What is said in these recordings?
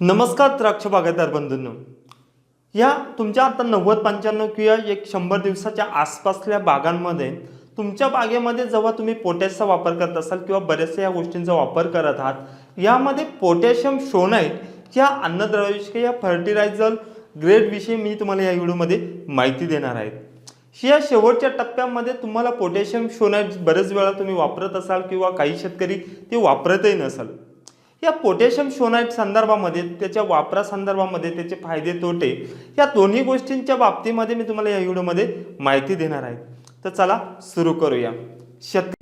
नमस्कार द्राक्ष बागायतदार बंधूंनो. या तुमच्या आता नव्वद पंच्याण्णव किंवा एक शंभर दिवसाच्या आसपासल्या बागांमध्ये तुमच्या बागेमध्ये जेव्हा तुम्ही पोटॅशचा वापर करत असाल किंवा बऱ्याचशा या गोष्टींचा वापर करत आहात यामध्ये पोटॅशियम शोनाईट या अन्नद्रव्याविषयी या फर्टिलायझर ग्रेडविषयी मी तुम्हाला या व्हिडिओमध्ये माहिती देणार आहे. या शेवटच्या टप्प्यामध्ये तुम्हाला पोटॅशियम शोनाईट बरेच वेळा तुम्ही वापरत असाल किंवा काही शेतकरी ते वापरतही नसाल. या पोटॅशियम शोनाईट संदर्भामध्ये त्याच्या वापरा संदर्भामध्ये त्याचे फायदे तोटे या दोन्ही गोष्टींच्या बाबतीमध्ये मी तुम्हाला या व्हिडिओमध्ये माहिती देणार आहे. तर चला सुरू करूया. शेत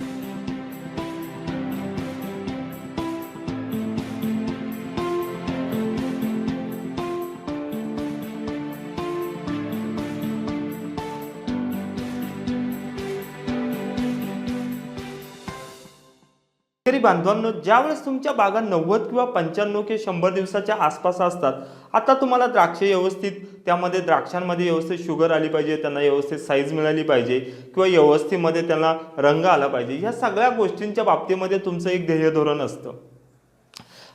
शेतकरी बांधवांनो ज्यावेळेस तुमच्या बागा नव्वद किंवा पंच्याण्णव किंवा शंभर दिवसाच्या आसपास असतात आता तुम्हाला द्राक्षे व्यवस्थित त्यामध्ये द्राक्षांमध्ये व्यवस्थित शुगर आली पाहिजे त्यांना व्यवस्थित साईज मिळाली पाहिजे किंवा व्यवस्थेमध्ये त्यांना रंग आला पाहिजे ह्या सगळ्या गोष्टींच्या बाबतीमध्ये तुमचं एक ध्येय धोरण असतं.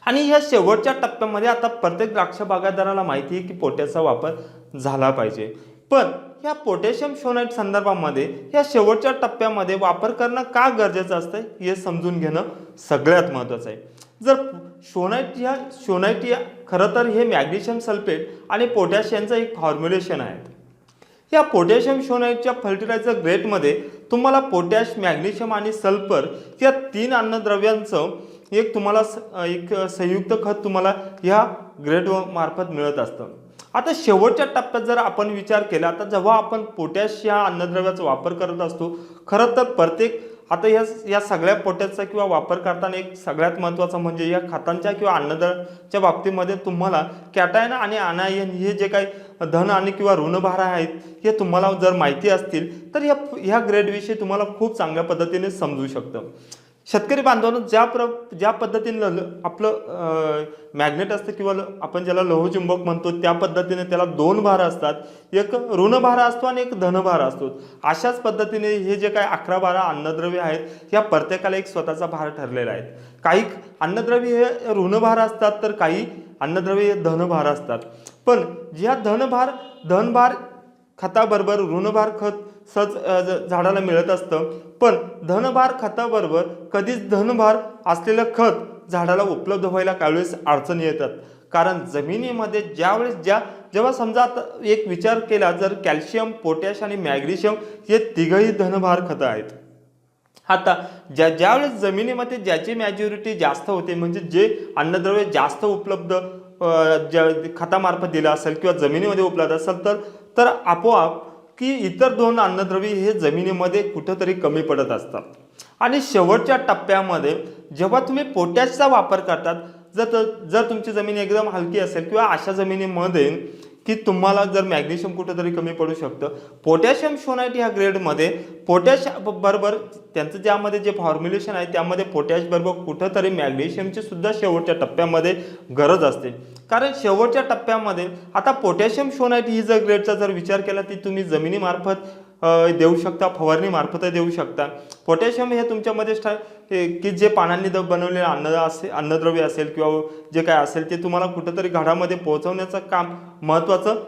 आणि ह्या शेवटच्या टप्प्यामध्ये आता प्रत्येक द्राक्ष बागायतदाराला माहिती आहे की पोट्याचा वापर झाला पाहिजे. पण ह्या पोटॅशियम शोनाईट संदर्भामध्ये ह्या शेवटच्या टप्प्यामध्ये वापर करणं का गरजेचं असतं हे समजून घेणं सगळ्यात महत्त्वाचं आहे. जर शोनाईट ह्या शोनाईट या खरं तर हे मॅग्नेशियम सल्फेट आणि पोटॅश यांचं एक फॉर्म्युलेशन आहे. या पोटॅशियम शोनाईटच्या फर्टिलायझर ग्रेटमध्ये तुम्हाला पोटॅश मॅग्नेशियम आणि सल्फर या तीन अन्नद्रव्यांचं एक तुम्हाला एक संयुक्त खत तुम्हाला ह्या ग्रेड मार्फत मिळत असतं. आता शेवटच्या टप्प्यात जर आपण विचार केला तर जेव्हा आपण पोटॅश या अन्नद्रव्याचा वापर करत असतो खरं तर प्रत्येक आता या या सगळ्या पोटॅशचा किंवा वापर करताना एक सगळ्यात महत्त्वाचं म्हणजे या खतांच्या किंवा अन्नद्रव्याच्या बाबतीमध्ये तुम्हाला कॅटायन आणि अनायन हे जे काही धन आणि किंवा ऋणभार आहेत हे तुम्हाला जर माहिती असतील तर या ह्या ग्रेडविषयी तुम्हाला खूप चांगल्या पद्धतीने समजू शकतं. शेतकरी बांधवांनो ज्या प्र ज्या पद्धतीने ल- आपलं मॅग्नेट असतं किंवा ल- आपण ज्याला लोहचुंबक म्हणतो त्या पद्धतीने त्याला दोन भार असतात. एक ऋणभार असतो आणि एक धनभार असतो. अशाच पद्धतीने हे जे काय अकरा बारा अन्नद्रव्य आहेत या प्रत्येकाला एक स्वतःचा भार ठरलेला आहे. काही अन्नद्रव्य हे ऋणभार असतात तर काही अन्नद्रव्य हे धनभार असतात. पण ज्या धनभार धनभार खताबरोबर ऋणभार खत सच ज- झाडाला मिळत असतं. पण धनभार खताबरोबर कधीच धनभार असलेलं खत झाडाला उपलब्ध व्हायला काहीवेळेस अडचणी येतात. कारण जमिनीमध्ये ज्यावेळेस ज्या जेव्हा समजा आता एक विचार केला जर कॅल्शियम पोटॅश आणि मॅग्नेशियम हे तिघही धनभार खतं आहेत. आता ज्या ज्यावेळेस जमिनीमध्ये ज्याची मॅच्युरिटी जास्त होते म्हणजे जे अन्नद्रव्य जास्त उपलब्ध ज्या खतामार्फत दिलं असेल किंवा जमिनीमध्ये उपलब्ध असेल तर तर आपोआप की इतर दोन अन्नद्रव्य हे जमिनीमध्ये कुठंतरी कमी पडत असतात. आणि शेवटच्या टप्प्यामध्ये जेव्हा तुम्ही पोटॅशचा वापर करतात जर जर तुमची जमीन एकदम हलकी असेल किंवा अशा जमिनीमध्ये की तुम्हाला जर मॅग्नेशियम कुठंतरी कमी पडू शकतं. पोटॅशियम शोनाईट ह्या ग्रेडमध्ये पोटॅश बरोबर त्यांचं ज्यामध्ये जे फॉर्म्युलेशन आहे त्यामध्ये पोटॅश बरोबर कुठंतरी मॅग्नेशियमची सुद्धा शेवटच्या टप्प्यामध्ये गरज असते. कारण शेवटच्या टप्प्यामध्ये आता पोटॅशियम शोनाईट ही जर ग्रेडचा जर विचार केला ती तुम्ही जमिनीमार्फत देऊ शकता फवारणीमार्फत देऊ शकता. पोटॅशियम हे तुमच्यामध्ये स्टा हे की जे पानांनी द बनवलेलं अन्न असे अन्नद्रव्य असेल किंवा जे काय असेल ते तुम्हाला कुठंतरी घरामध्ये पोहोचवण्याचं काम महत्त्वाचं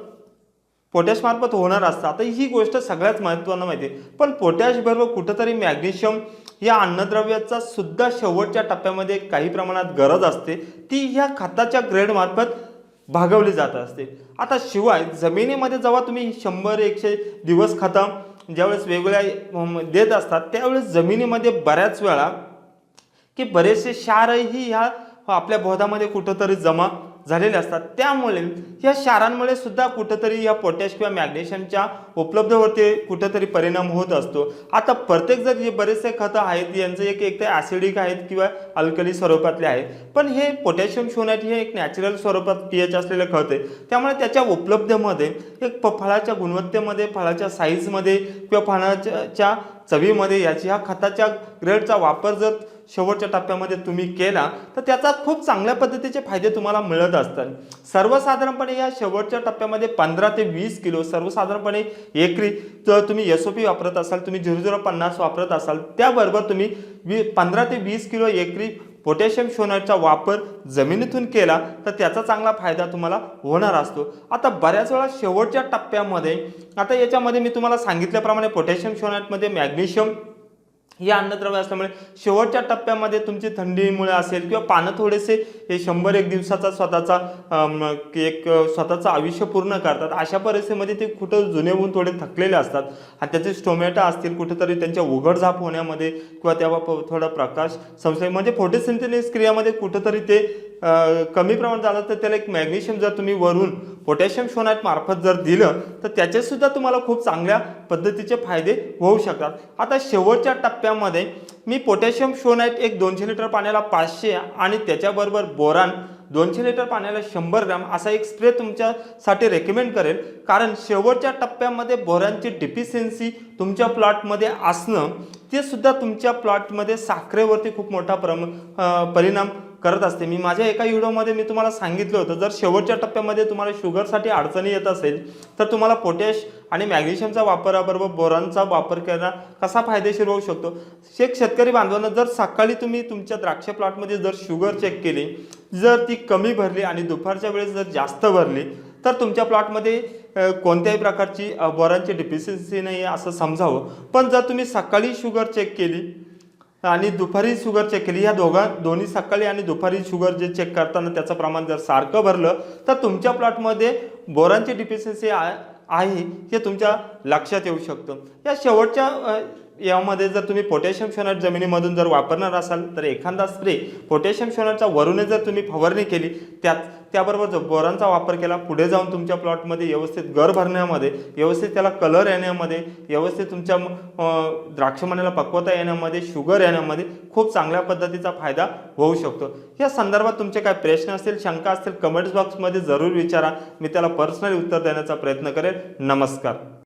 पोटॅश मार्फत होणार असतं. आता ही गोष्ट सगळ्यात महत्त्वानं माहिती आहे. पण पोटॅशबरोबर कुठंतरी मॅग्नेशियम या अन्नद्रव्याचा सुद्धा शेवटच्या टप्प्यामध्ये काही प्रमाणात गरज असते. ती ह्या खताच्या ग्रेडमार्फत भागवली जात असते. आता शिवाय जमिनीमध्ये जेव्हा तुम्ही शंभर एकशे दिवस खतं ज्यावेळेस वेगवेगळ्या देत असतात त्यावेळेस जमिनीमध्ये बऱ्याच वेळा की बरेचसे क्षारही ह्या आपल्या बोधामध्ये कुठंतरी जमा झालेले असतात. त्यामुळे या क्षारांमुळे सुद्धा कुठंतरी या पोटॅश किंवा मॅग्नेशियमच्या उपलब्धवरती कुठंतरी परिणाम होत असतो. आता प्रत्येक जर जे बरेचसे खतं आहेत यांचं एक एक ते ॲसिडिक आहेत किंवा अल्कली स्वरूपातले आहेत. पण हे पोटॅशियम शोनाईट हे एक नॅचरल स्वरूपात पी एच असलेलं खत आहे. त्यामुळे त्याच्या उपलब्धमध्ये एक फळाच्या गुणवत्तेमध्ये फळाच्या साईजमध्ये किंवा फळाच्या चवीमध्ये याची ह्या खताच्या ग्रेडचा वापर जर शेवटच्या टप्प्यामध्ये तुम्ही केला तर त्याचा खूप चांगल्या पद्धतीचे फायदे तुम्हाला मिळत असतात. सर्वसाधारणपणे या शेवटच्या टप्प्यामध्ये पंधरा ते वीस किलो सर्वसाधारणपणे एकरी जर तुम्ही एस ओ पी वापरत असाल तुम्ही झिरो झिरो पन्नास वापरत असाल त्याबरोबर तुम्ही वी पंधरा ते वीस किलो एकरी पोटॅशियम शोनाईटचा वापर जमिनीतून केला तर त्याचा चांगला फायदा तुम्हाला होणार असतो. आता बऱ्याच वेळा शेवटच्या टप्प्यामध्ये आता याच्यामध्ये मी तुम्हाला सांगितल्याप्रमाणे पोटॅशियम शोनाटमध्ये मॅग्नेशियम हे अन्नद्रव्य असल्यामुळे शेवटच्या टप्प्यामध्ये तुमची थंडीमुळे असेल किंवा पानं थोडेसे हे शंभर एक दिवसाचा स्वतःचा एक स्वतःचं आयुष्य पूर्ण करतात. अशा परिस्थितीमध्ये ते कुठं जुने होऊन थोडे थकलेले असतात आणि त्याचे स्टोमॅटा असतील कुठेतरी त्यांच्या उघडझाप होण्यामध्ये किंवा तेव्हा प- थोडा प्रकाश संशय म्हणजे फोटोसिंथेसिस क्रियामध्ये कुठंतरी ते कमी प्रमाणात झालं तर त्याला एक मॅग्नेशियम जर तुम्ही वरून पोटॅशियम शोनाईट मार्फत जर दिलं तर त्याचेसुद्धा तुम्हाला खूप चांगल्या पद्धतीचे फायदे होऊ शकतात. आता शेवटच्या टप्प्यामध्ये मी पोटॅशियम शोनाईट एक दोनशे लिटर पाण्याला पाचशे आणि त्याच्याबरोबर बोरान दोनशे लिटर पाण्याला शंभर ग्रॅम असा एक स्प्रे तुमच्यासाठी रेकमेंड करेल. कारण शेवटच्या टप्प्यामध्ये बोरांची डिफिशियन्सी तुमच्या प्लॉटमध्ये असणं ते सुद्धा तुमच्या प्लॉटमध्ये साखरेवरती खूप मोठा प्रम परिणाम करत असते. मी माझ्या एका व्हिडिओमध्ये मी तुम्हाला सांगितलं होतं जर शेवटच्या टप्प्यामध्ये तुम्हाला शुगरसाठी अडचणी येत असेल तर तुम्हाला पोटॅश आणि मॅग्नेशियमचा वापराबरोबर बोरांचा वापर करणं कसा फायदेशीर होऊ शकतो? शेख शेतकरी बांधवांना जर सकाळी तुम्ही तुमच्या द्राक्ष प्लॉटमध्ये जर शुगर चेक केली जर ती कमी भरली आणि दुपारच्या वेळेस जर जास्त भरली तर तुमच्या प्लॉटमध्ये कोणत्याही प्रकारची बोरांची डिफिशियन्सी नाही आहे असं समजावं. पण जर तुम्ही सकाळी शुगर चेक केली आणि दुपारी शुगर चेक केली. या दोघा दोन्ही सकाळी आणि दुपारी शुगर जे चेक करताना त्याचं प्रमाण जर सारखं भरलं तर तुमच्या प्लॉटमध्ये बोरांची डिफिशियन्सी आहे हे तुमच्या लक्षात येऊ शकतं. या शेवटच्या यामध्ये जर तुम्ही पोटॅशियम शोनाट जमिनीमधून जर वापरणार असाल तर एखादा स्प्रे पोटॅशियम शोनाटच्या वरूनच जर तुम्ही फवारणी केली त्यात त्याबरोबर जर बोरांचा वापर केला पुढे जाऊन तुमच्या प्लॉटमध्ये व्यवस्थित गर भरण्यामध्ये व्यवस्थित त्याला कलर येण्यामध्ये व्यवस्थित तुमच्या द्राक्षमण्याला पक्वता येण्यामध्ये शुगर येण्यामध्ये खूप चांगल्या पद्धतीचा फायदा होऊ शकतो. या संदर्भात तुमचे काय प्रश्न असतील शंका असतील कमेंट्स बॉक्समध्ये जरूर विचारा. मी त्याला पर्सनली उत्तर देण्याचा प्रयत्न करेल. नमस्कार.